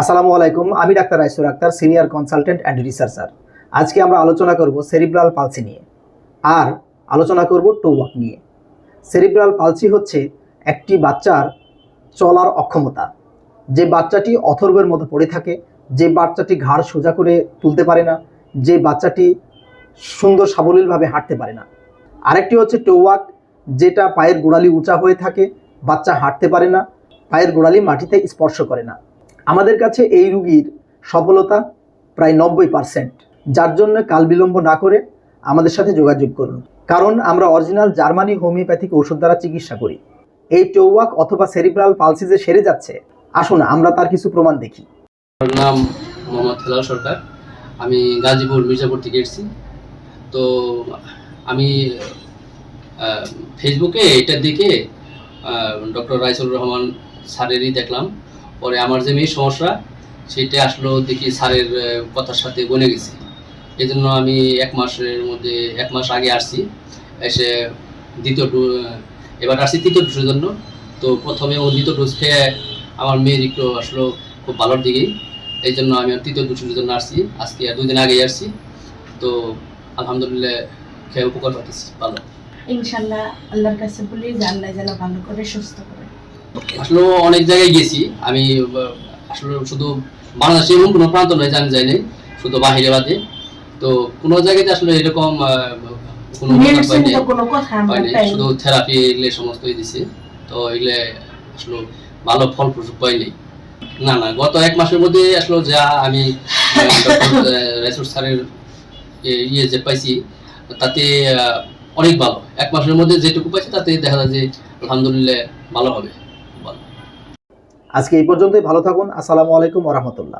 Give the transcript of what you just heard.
আসসালামু আলাইকুম, আমি doctor Raisur Akter, senior consultant and researcher. আজকে আমরা আলোচনা করব সেরিব্রাল পালসি নিয়ে, আর আলোচনা করব টোওয়াক নিয়ে। সেরিব্রাল পালসি হচ্ছে একটি বাচ্চার চলার অক্ষমতা। যে বাচ্চাটি অথর্বের মতো পড়ে থাকে, যে বাচ্চাটি ঘাড় সোজা করে তুলতে পারে না, যে বাচ্চাটি সুন্দর সাবলীলভাবে হাঁটতে পারে না। আরেকটি হচ্ছে টোওয়াক যেটা পায়ের গোড়ালি উঁচা হয়ে থাকে, বাচ্চা হাঁটতে পারে না, পায়ের গোড়ালি মাটিতে স্পর্শ করে না। আমাদের কাছে এই রুগীর সফলতা প্রায় নব্বই পার্সেন্ট যার জন্য কাল বিলম্ব না করে আমাদের সাথে যোগাযোগ করুন। কারণ আমরা অরিজিনাল জার্মানি হোমিওপ্যাথিক ওষুধ দ্বারা চিকিৎসা করি। এই টোওয়াক অথবা সেরিব্রাল পালসি যে সেরে যাচ্ছে। আসুন, আমরা তার কিছু প্রমাণ দেখি। আমার নাম মোহাম্মদ হেলাল সরকার। আমি গাজীপুর, মির্জাপুর থেকে এসেছি। তো আমি ফেসবুকে এটার দিকে ডক্টর রাইসুর রহমান স্যারেরই দেখলাম। পরে আমার যে মেয়ে সমস্যা, সেটা আসলো দেখি স্যারের কথার সাথে বনে গেছে। এই জন্য আমি এক মাসের মধ্যে, এক মাস আগে আসছি। এসে দ্বিতীয় ডো, এবার আসছি তৃতীয় ডোজের জন্য। তো প্রথমে ও দ্বিতীয় ডোজ খেয়ে আমার মেয়ের একটু আসলো খুব ভালোর দিকেই এই জন্য আমি তৃতীয় ডোজের জন্য আসছি। আজকে দুই দিন আগেই আসছি। তো আলহামদুলিল্লাহ খেয়ে উপকার পাচ্ছি ভালো। ইনশাল্লাহ আল্লাহর কাছে বলি যে যেন ভালো করে সুস্থ করে আসলে অনেক জায়গায় গেছি। আমি আসলে শুধু বাংলাদেশে এমন কোনো প্রান্ত নয় জানি যাই নাই শুধু বাহিরে বাদে। তো কোনো জায়গাতে আসলে এরকম কোনো শুধু থেরাপি এগুলো সমস্তই দিছে। তো এগুলো আসলে ভালো ফল প্রসূ পাইনি না না গত এক মাসের মধ্যে আসলে যা আমি রেসোর্স স্যারের ইয়ে যে পাইছি তাতে আহ, অনেক ভালো। এক মাসের মধ্যে যেটুকু পাইছি তাতে দেখা যায় যে আলহামদুলিল্লাহ ভালো হবে। আজকে এই পর্যন্তই ভালো থাকুন। আসসালামু আলাইকুম ওরহমতুল্লাহ